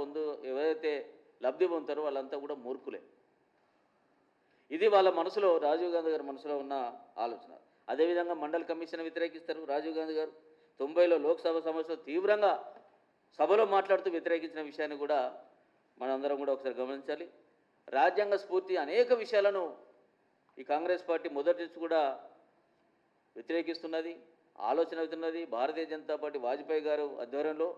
పొందు ఎవరైతే లబ్ధి పొందుతారో వాళ్ళంతా కూడా మూర్ఖులే. ఇది వాళ్ళ మనసులో రాజీవ్ గాంధీ గారి మనసులో ఉన్న ఆలోచన. అదేవిధంగా మండల కమిషన్ వ్యతిరేకిస్తారు రాజీవ్ గాంధీ గారు. తొంభైలో లోక్సభ సమస్యలు తీవ్రంగా సభలో మాట్లాడుతూ వ్యతిరేకించిన విషయాన్ని కూడా మనందరం కూడా ఒకసారి గమనించాలి. రాజ్యాంగ స్ఫూర్తి అనేక విషయాలను ఈ కాంగ్రెస్ పార్టీ మొదటి నుంచి కూడా వ్యతిరేకిస్తున్నది ఆలోచన అవుతున్నది. భారతీయ జనతా పార్టీ వాజ్పేయి గారు ఆధ్వర్యంలో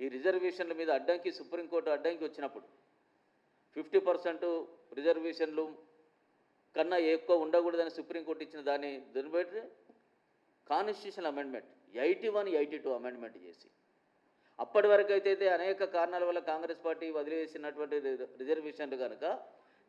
ఈ రిజర్వేషన్ల మీద అడ్డంకి సుప్రీంకోర్టు అడ్డంకి వచ్చినప్పుడు ఫిఫ్టీ పర్సెంట్ రిజర్వేషన్లు కన్నా ఎక్కువ ఉండకూడదని సుప్రీంకోర్టు ఇచ్చిన దాన్ని దుర్బెట్టి constitution amendment eighty one eighty two amendment చేసి. అప్పటి వరకు అయితే అనేక కారణాల వల్ల కాంగ్రెస్ పార్టీ వదిలేసినటువంటి రి- రిజర్వేషన్లు కనుక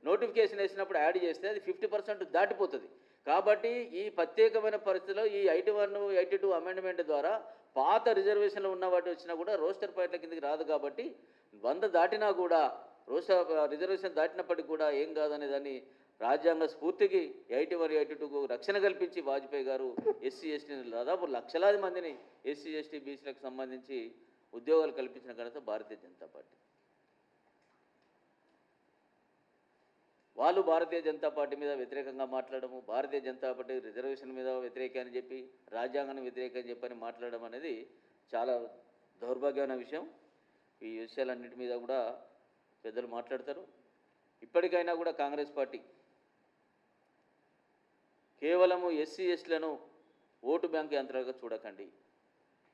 నోటిఫికేషన్ వేసినప్పుడు యాడ్ చేస్తే అది ఫిఫ్టీ పర్సెంట్ దాటిపోతుంది. కాబట్టి ఈ ప్రత్యేకమైన పరిస్థితిలో ఈ eighty one eighty two amendment ద్వారా పాత రిజర్వేషన్లు ఉన్న వాటి వచ్చినా కూడా రోస్టర్ పాయింట్ల కిందకి రాదు కాబట్టి వంద దాటినా కూడా రోస్టర్ రిజర్వేషన్ దాటినప్పటికీ కూడా ఏం కాదనే దాన్ని రాజ్యాంగ స్ఫూర్తికి ఎయిటీ వన్ ఎయిటీ టూకు రక్షణ కల్పించి వాజ్పేయి గారు ఎస్సీ ఎస్టీని దాదాపు లక్షలాది మందిని ఎస్సీ ఎస్టీ బీసీలకు సంబంధించి ఉద్యోగాలు కల్పించిన ఘనత భారతీయ జనతా పార్టీ. వాళ్ళు భారతీయ జనతా పార్టీ మీద వ్యతిరేకంగా మాట్లాడము భారతీయ జనతా పార్టీ రిజర్వేషన్ మీద వ్యతిరేక అని చెప్పి రాజ్యాంగాన్ని వ్యతిరేక అని చెప్పని మాట్లాడడం అనేది చాలా దౌర్భాగ్యమైన విషయం. ఈ విషయాలన్నిటి మీద కూడా పెద్దలు మాట్లాడతారు. ఇప్పటికైనా కూడా కాంగ్రెస్ పార్టీ కేవలము ఎస్సీ ఎస్టీలను ఓటు బ్యాంక్ యంత్రాలుగా చూడకండి.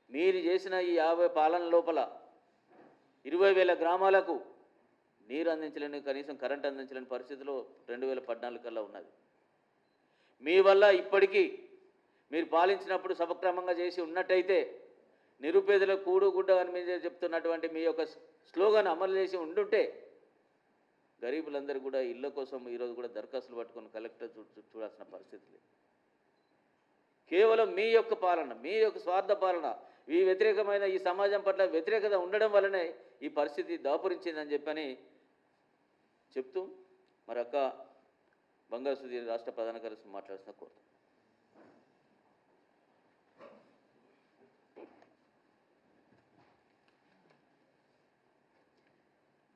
మీరు చేసిన ఈ యాభై పాలన లోపల ఇరవై వేల గ్రామాలకు నీరు అందించలేని కనీసం కరెంట్ అందించలేని పరిస్థితిలో రెండు వేల పద్నాలుగు కల్లా ఉన్నది. మీ వల్ల ఇప్పటికీ మీరు పాలించినప్పుడు సమక్రమంగా చేసి ఉన్నట్టయితే నిరుపేదల కూడు గుడ్డ అని మీద చెప్తున్నటువంటి మీ యొక్క స్లోగన్ అమలు చేసి ఉండుంటే గరీబులందరూ కూడా ఇళ్ళ కోసం ఈరోజు కూడా దరఖాస్తులు పట్టుకొని కలెక్టర్ చూ చూడాల్సిన పరిస్థితి లేదు. కేవలం మీ యొక్క పాలన మీ యొక్క స్వార్థ పాలన ఈ వ్యతిరేకమైన ఈ సమాజం పట్ల వ్యతిరేకత ఉండడం వల్లనే ఈ పరిస్థితి దాపురించిందని చెప్పని చెప్తూ మరి అక్క బంగారు సుధీర్ రాష్ట్ర ప్రధాన కార్యదర్శి మాట్లాడుతున్న కోరుతాం.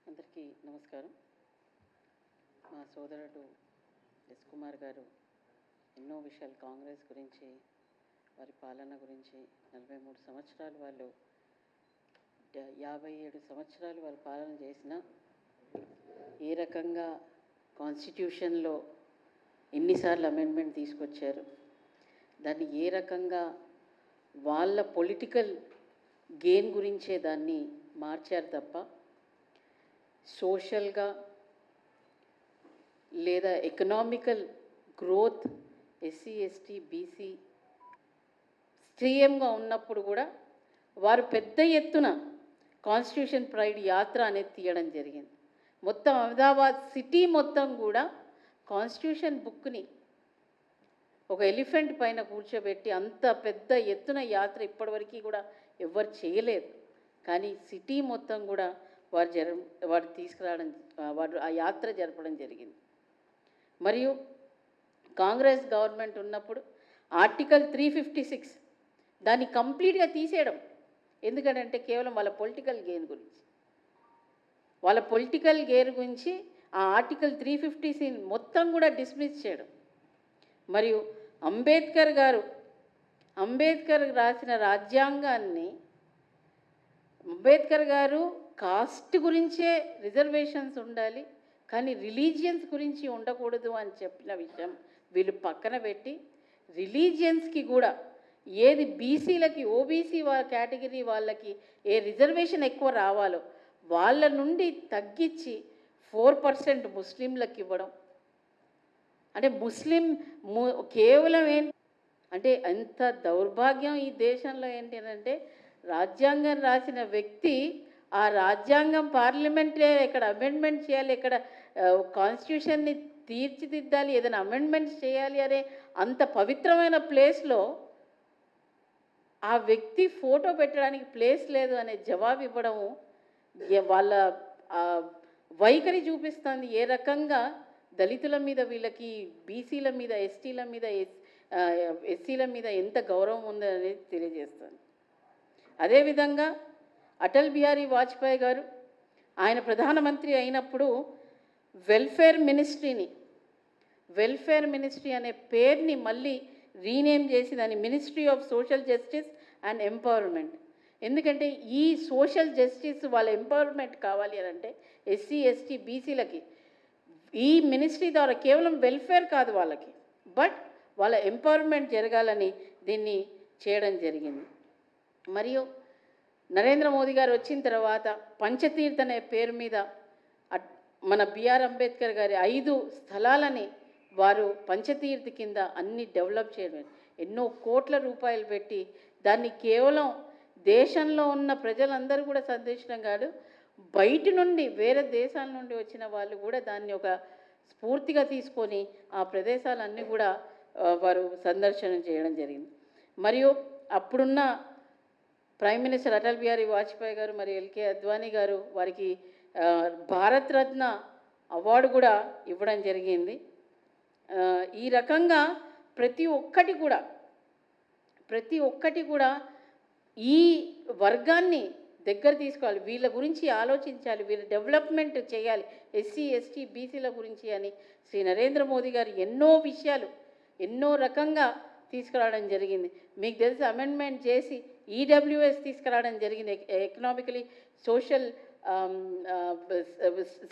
అందరికీ నమస్కారం. మా సోదరుడు ఎస్ కుమార్ గారు ఎన్నో విషయాలు కాంగ్రెస్ గురించి వారి పాలన గురించి నలభై మూడు సంవత్సరాలు వాళ్ళు యాభై ఏడు సంవత్సరాలు వాళ్ళు పాలన చేసిన ఏ రకంగా కాన్స్టిట్యూషన్లో ఎన్నిసార్లు అమెండ్మెంట్ తీసుకొచ్చారు. దాన్ని ఏ రకంగా వాళ్ళ పొలిటికల్ గెయిన్ గురించే దాన్ని మార్చారు తప్ప సోషల్గా లేదా economical growth SC ST BC స్త్రీయంగా ఉన్నప్పుడు కూడా వారు పెద్ద ఎత్తున కాన్స్టిట్యూషన్ ప్రైడ్ యాత్ర అనేది తీయడం జరిగింది. మొత్తం అహ్మదాబాద్ సిటీ మొత్తం కూడా కాన్స్టిట్యూషన్ బుక్ని ఒక ఎలిఫెంట్ పైన కూర్చోబెట్టి అంత పెద్ద ఎత్తున యాత్ర ఇప్పటివరకు కూడా ఎవ్వరు చేయలేదు. కానీ సిటీ మొత్తం కూడా వారు జర వారు తీసుకురావడం వారు ఆ యాత్ర జరపడం జరిగింది. మరియు కాంగ్రెస్ గవర్నమెంట్ ఉన్నప్పుడు ఆర్టికల్ త్రీ ఫిఫ్టీ సిక్స్ దాన్ని కంప్లీట్గా తీసేయడం. ఎందుకంటే కేవలం వాళ్ళ పొలిటికల్ గెయిన్ గురించి. వాళ్ళ పొలిటికల్ గేర్ గురించి ఆ ఆర్టికల్ త్రీ ఫిఫ్టీ మొత్తం కూడా డిస్మిస్ చేయడం. మరియు అంబేద్కర్ గారు అంబేద్కర్ రాసిన రాజ్యాంగాన్ని అంబేద్కర్ గారు కాస్ట్ గురించే రిజర్వేషన్స్ ఉండాలి కానీ రిలీజియన్స్ గురించి ఉండకూడదు అని చెప్పిన విషయం వీళ్ళు పక్కన పెట్టి రిలీజియన్స్కి కూడా ఏది బీసీలకి ఓబీసీ వాళ్ళ కేటగిరీ వాళ్ళకి ఏ రిజర్వేషన్ ఎక్కువ రావాలో వాళ్ళ నుండి తగ్గించి ఫోర్ పర్సెంట్ ముస్లింలకు ఇవ్వడం. అంటే ముస్లిం ము- కేవలం ఏంటి అంటే ఎంత దౌర్భాగ్యం ఈ దేశంలో ఏంటి అంటే రాజ్యాంగం రాసిన వ్యక్తి ఆ రాజ్యాంగం పార్లమెంటే ఇక్కడ అమెండ్మెంట్ చేయాలి ఇక్కడ కాన్స్టిట్యూషన్ని తీర్చిదిద్దాలి ఏదైనా అమెండ్మెంట్స్ చేయాలి అనే అంత పవిత్రమైన ప్లేస్లో ఆ వ్యక్తి ఫోటో పెట్టడానికి ప్లేస్ లేదు అనే జవాబు ఇవ్వడము వాళ్ళ వైఖరి చూపిస్తుంది. ఏ రకంగా దళితుల మీద వీళ్ళకి బీసీల మీద ఎస్టీల మీద ఎస్ ఎస్సీల మీద ఎంత గౌరవం ఉందో అనేది తెలియజేస్తుంది అదేవిధంగా అటల్ బిహారీ వాజ్పేయి గారు ఆయన ప్రధానమంత్రి అయినప్పుడు వెల్ఫేర్ మినిస్ట్రీని వెల్ఫేర్ మినిస్ట్రీ అనే పేరుని మళ్ళీ రీనేమ్ చేసి దాన్ని ministry of social justice and empowerment ఎందుకంటే ఈ సోషల్ జస్టిస్ వాళ్ళ ఎంపవర్మెంట్ కావాలి అని అంటే ఎస్సీ ఎస్టీ బీసీలకి. ఈ మినిస్ట్రీ ద్వారా కేవలం వెల్ఫేర్ కాదు వాళ్ళకి. బట్ వాళ్ళ ఎంపవర్మెంట్ జరగాలని దీన్ని చేయడం జరిగింది. మరియు నరేంద్ర మోదీ గారు వచ్చిన తర్వాత పంచతీర్థ్ అనే పేరు మీద మన బిఆర్ అంబేద్కర్ గారి ఐదు స్థలాలని వారు పంచతీర్థ్ కింద అన్ని డెవలప్ చేయడం ఎన్నో కోట్ల రూపాయలు పెట్టి దాన్ని కేవలం దేశంలో ఉన్న ప్రజలందరూ కూడా సందర్శనం కాదు బయట నుండి వేరే దేశాల నుండి వచ్చిన వాళ్ళు కూడా దాన్ని ఒక స్ఫూర్తిగా తీసుకొని ఆ ప్రదేశాలన్నీ కూడా వారు సందర్శనం చేయడం జరిగింది. మరియు అప్పుడున్న ప్రైమ్ మినిస్టర్ అటల్ బిహారీ వాజ్పేయి గారు మరి ఎల్కే అద్వానీ గారు వారికి భారతరత్న అవార్డు కూడా ఇవ్వడం జరిగింది. ఈ రకంగా ప్రతి ఒక్కటి కూడా ప్రతి ఒక్కటి కూడా ఈ వర్గాన్ని దగ్గర తీసుకోవాలి. వీళ్ళ గురించి ఆలోచించాలి. వీళ్ళ డెవలప్మెంట్ చేయాలి. ఎస్సీ ఎస్టీ బీసీల గురించి అని శ్రీ నరేంద్ర మోదీ గారు ఎన్నో విషయాలు ఎన్నో రకంగా తీసుకురావడం జరిగింది. మీకు తెలిసి అమెండ్మెంట్ చేసి ఈడబ్ల్యూఎస్ తీసుకురావడం జరిగింది. ఎకనామికలీ సోషల్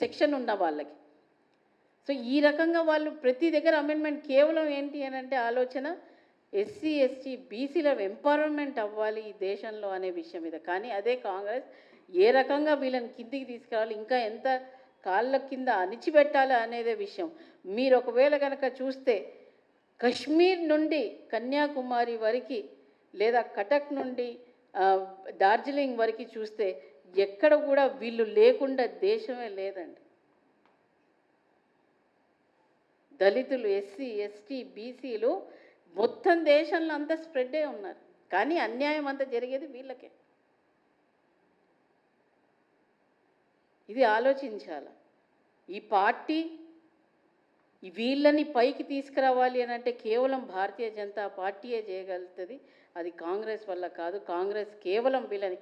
సెక్షన్ ఉన్న వాళ్ళకి. సో ఈ రకంగా వాళ్ళు ప్రతి దగ్గర అమెండ్మెంట్ కేవలం ఏంటి అని అంటే ఆలోచన ఎస్సీ ఎస్టీ బీసీల ఎంపవర్మెంట్ అవ్వాలి ఈ దేశంలో అనే విషయం మీద. కానీ అదే కాంగ్రెస్ ఏ రకంగా వీళ్ళని కిందికి తీసుకురావాలి ఇంకా ఎంత కాళ్ళ కింద అణిచిపెట్టాలి అనేదే విషయం. మీరు ఒకవేళ కనుక చూస్తే కశ్మీర్ నుండి కన్యాకుమారి వరకు లేదా కటక్ నుండి డార్జిలింగ్ వరకు చూస్తే ఎక్కడ కూడా వీళ్ళు లేకుండా దేశమే లేదండి. దళితులు ఎస్సీ ఎస్టీ బీసీలు మొత్తం దేశంలో అంతా స్ప్రెడ్డే ఉన్నారు. కానీ అన్యాయం అంతా జరిగేది వీళ్ళకే. ఇది ఆలోచించాలి. ఈ పార్టీ వీళ్ళని పైకి తీసుకురావాలి అని అంటే కేవలం భారతీయ జనతా పార్టీయే చేయగలుగుతుంది. అది కాంగ్రెస్ వల్ల కాదు. కాంగ్రెస్ కేవలం వీళ్ళని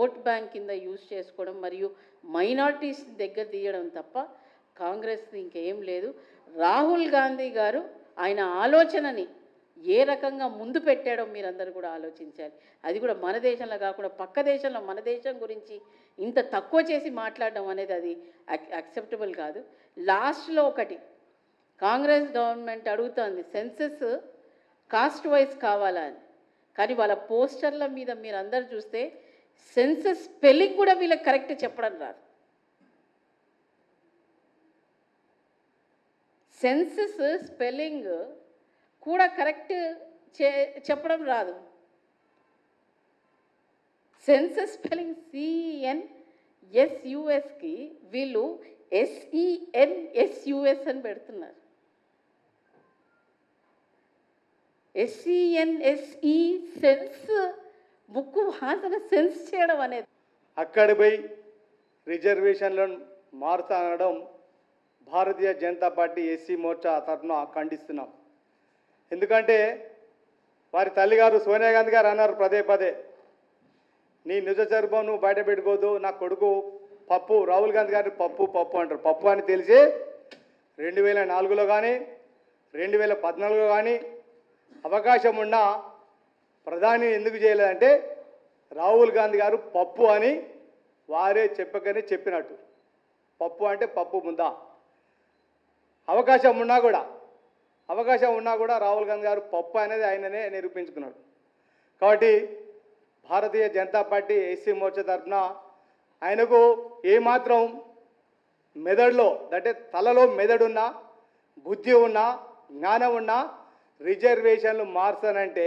ఓట్ బ్యాంక్ కింద యూజ్ చేసుకోవడం మరియు మైనారిటీస్ దగ్గర తీయడం తప్ప కాంగ్రెస్ ఇంకేం లేదు. రాహుల్ గాంధీ గారు ఆయన ఆలోచనని ఏ రకంగా ముందు పెట్టాడో మీరందరూ కూడా ఆలోచించాలి. అది కూడా మన దేశంలో కాకుండా పక్క దేశంలో మన దేశం గురించి ఇంత తక్కువ చేసి మాట్లాడడం అనేది అది యాక్సెప్టబుల్ కాదు. లాస్ట్లో ఒకటి కాంగ్రెస్ గవర్నమెంట్ అడుగుతోంది సెన్సెస్ కాస్ట్ వైజ్ కావాలా అని. కానీ వాళ్ళ పోస్టర్ల మీద మీరు అందరు చూస్తే సెన్సెస్ స్పెల్లింగ్ కూడా వీళ్ళకి కరెక్ట్ చెప్పడం రాదు. సెన్సెస్ స్పెల్లింగ్ కూడా కరెక్ట్ చే చెప్పడం రాదు. సెన్సెస్ స్పెల్లింగ్ సిఎన్ ఎస్యుఎస్కి వీళ్ళు ఎస్ఈఎన్ ఎస్యుఎస్ అని పెడుతున్నారు. ఎస్ఈఎన్ఎస్ఈ సెన్స్ ముక్కు వాసన సెన్స్ చేయడం అనేది. అక్కడ పోయి రిజర్వేషన్లను మారుతా అనడం భారతీయ జనతా పార్టీ ఎస్సీ మోర్చా తరఫున ఖండిస్తున్నాం. ఎందుకంటే వారి తల్లిగారు సోనియా గాంధీ గారు అన్నారు పదే పదే నీ నిజ చర్మం నువ్వు బయట పెట్టుకోదు నా కొడుకు పప్పు రాహుల్ గాంధీ గారి పప్పు పప్పు అంటారు. పప్పు అని తెలిసి రెండు వేల నాలుగులో కానీ రెండు వేల పద్నాలుగులో కానీ అవకాశం ఉన్న ప్రధాని ఎందుకు చేయలేదంటే రాహుల్ గాంధీ గారు పప్పు అని వారే చెప్పకనే చెప్పినట్టు. పప్పు అంటే పప్పు ముందా? అవకాశం ఉన్నా కూడా అవకాశం ఉన్నా కూడా రాహుల్ గాంధీ గారు పప్పు అనేది ఆయననే నిరూపించుకున్నాడు. కాబట్టి భారతీయ జనతా పార్టీ ఎస్సీ మోర్చా తరఫున ఆయనకు ఏమాత్రం మెదడులో అంటే తలలో మెదడున్నా బుద్ధి ఉన్నా జ్ఞానం ఉన్నా రిజర్వేషన్లు మార్చానంటే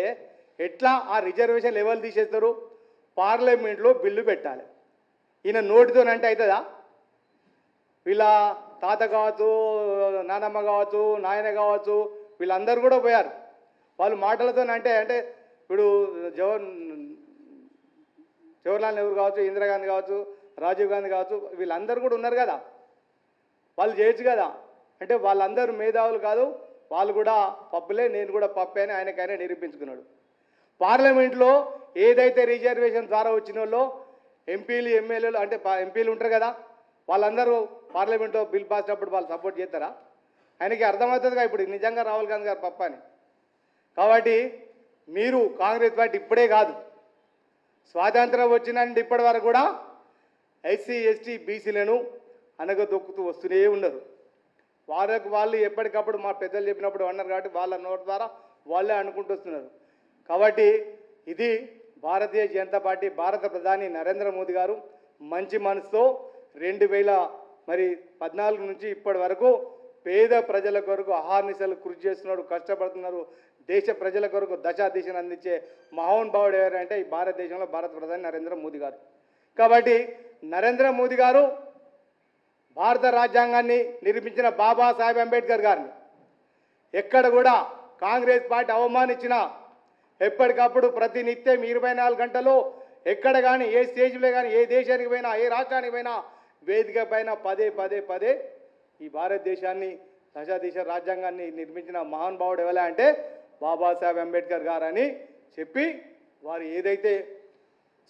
ఎట్లా ఆ రిజర్వేషన్లు ఎవరు తీసేస్తారు? పార్లమెంట్లో బిల్లు పెట్టాలి. ఈయన నోటితోనంటే అవుతుందా? వీళ్ళ తాత కావచ్చు నానమ్మ కావచ్చు నాయన కావచ్చు వీళ్ళందరూ కూడా పోయారు. వాళ్ళు మాటలతో అంటే అంటే ఇప్పుడు జవహర్ జవహర్లాల్ నెహ్రూ కావచ్చు ఇందిరాగాంధీ కావచ్చు రాజీవ్ గాంధీ కావచ్చు వీళ్ళందరూ కూడా ఉన్నారు కదా. వాళ్ళు చేయొచ్చు కదా. అంటే వాళ్ళందరూ మేధావులు కాదు వాళ్ళు కూడా పప్పులే నేను కూడా పప్పే అని ఆయనకైనా నిరూపించుకున్నాడు. పార్లమెంట్లో ఏదైతే రిజర్వేషన్ ద్వారా వచ్చిన వాళ్ళు ఎంపీలు ఎమ్మెల్యేలు అంటే ఎంపీలు ఉంటారు కదా వాళ్ళందరూ పార్లమెంట్లో బిల్ పాస్ అయినప్పుడు వాళ్ళు సపోర్ట్ చేస్తారా? ఆయనకి అర్థమవుతుందిగా ఇప్పుడు నిజంగా రాహుల్ గాంధీ గారు పప్ప అని. కాబట్టి మీరు కాంగ్రెస్ పార్టీ ఇప్పుడే కాదు. స్వాతంత్రం వచ్చినంటే ఇప్పటి వరకు కూడా ఎస్సీ ఎస్టీ బీసీలను అనగదొక్కుతూ వస్తూనే ఉన్నారు. వాళ్ళకు వాళ్ళు ఎప్పటికప్పుడు మా పెద్దలు చెప్పినప్పుడు అన్నారు కాబట్టి వాళ్ళ నోటి ద్వారా వాళ్ళే అనుకుంటూ వస్తున్నారు. కాబట్టి ఇది భారతీయ జనతా పార్టీ భారత ప్రధాని నరేంద్ర మోదీ గారు మంచి మనసుతో రెండు వేల మరి పద్నాలుగు నుంచి ఇప్పటి వరకు పేద ప్రజల కొరకు అహార్నిశలు కృషి చేస్తున్నారు కష్టపడుతున్నారు. దేశ ప్రజల కొరకు దశా దిశను అందించే మహోన్భావుడు ఎవరంటే ఈ భారతదేశంలో భారత ప్రధాని నరేంద్ర మోదీ గారు. కాబట్టి నరేంద్ర మోదీ గారు భారత రాజ్యాంగాన్ని నిర్మించిన బాబాసాహెబ్ అంబేద్కర్ గారిని ఎక్కడ కూడా కాంగ్రెస్ పార్టీ అవమానించినా ఎప్పటికప్పుడు ప్రతి నిత్యం ఇరవై నాలుగు గంటలు ఎక్కడ కానీ ఏ స్టేజ్లో కానీ ఏ దేశానికి పోయినా ఏ రాష్ట్రానికి పోయినా వేదిక పైన పదే పదే పదే ఈ భారతదేశాన్ని దశాదేశ రాజ్యాంగాన్ని నిర్మించిన మహానుభావుడు ఎవరా అంటే బాబాసాహెబ్ అంబేద్కర్ గారని చెప్పి వారు ఏదైతే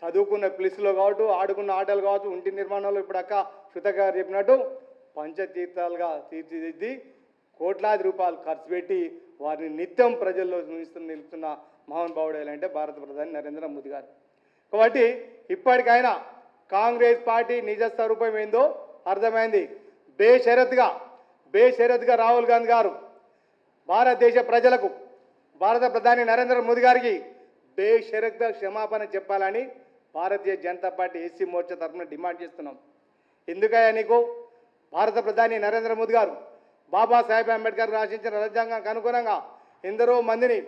చదువుకున్న ప్లేస్లో కావచ్చు ఆడుకున్న ఆటలు కావచ్చు ఇంటి నిర్మాణంలో ఇప్పుడు అక్క శృత గారు చెప్పినట్టు పంచతీర్థాలుగా తీర్చిదిద్ది కోట్లాది రూపాయలు ఖర్చు పెట్టి వారిని నిత్యం ప్రజల్లో నిలుస్తున్న నిలుస్తున్న మహానుభావుడు అంటే భారత ప్రధాని నరేంద్ర మోదీ గారు. కాబట్టి ఇప్పటికైనా కాంగ్రెస్ పార్టీ నిజ స్వరూపం ఏందో అర్థమైంది. బేషరత్గా బేషరత్గా రాహుల్ గాంధీ గారు భారతదేశ ప్రజలకు భారత ప్రధాని నరేంద్ర మోదీ గారికి బేషరత్గా క్షమాపణ చెప్పాలని భారతీయ జనతా పార్టీ ఎస్సీ మోర్చా తరఫున డిమాండ్ చేస్తున్నాం. ఎందుకయ్యా నీకు? భారత ప్రధాని నరేంద్ర మోదీ గారు బాబాసాహెబ్ అంబేద్కర్ రాసించిన రాజ్యాంగానికి అనుగుణంగా ఎందరో మందిని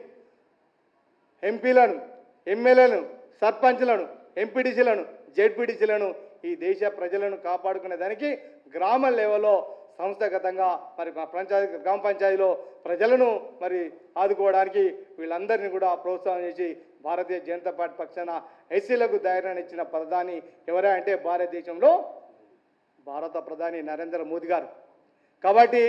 ఎంపీలను ఎమ్మెల్యేలను సర్పంచ్లను ఎంపీటీసీలను జెడ్పీటీసీలను ఈ దేశ ప్రజలను కాపాడుకునే దానికి గ్రామ లెవెల్లో సంస్థాగతంగా మరి పంచాయతీ గ్రామ పంచాయతీలో ప్రజలను మరి ఆదుకోవడానికి వీళ్ళందరినీ కూడా ప్రోత్సాహం చేసి భారతీయ జనతా పార్టీ పక్షాన ఎస్సీలకు ధైర్యాన్ని ఇచ్చిన ప్రధాని ఎవరా అంటే భారతదేశంలో భారత ప్రధాని నరేంద్ర మోదీ గారు. కాబట్టి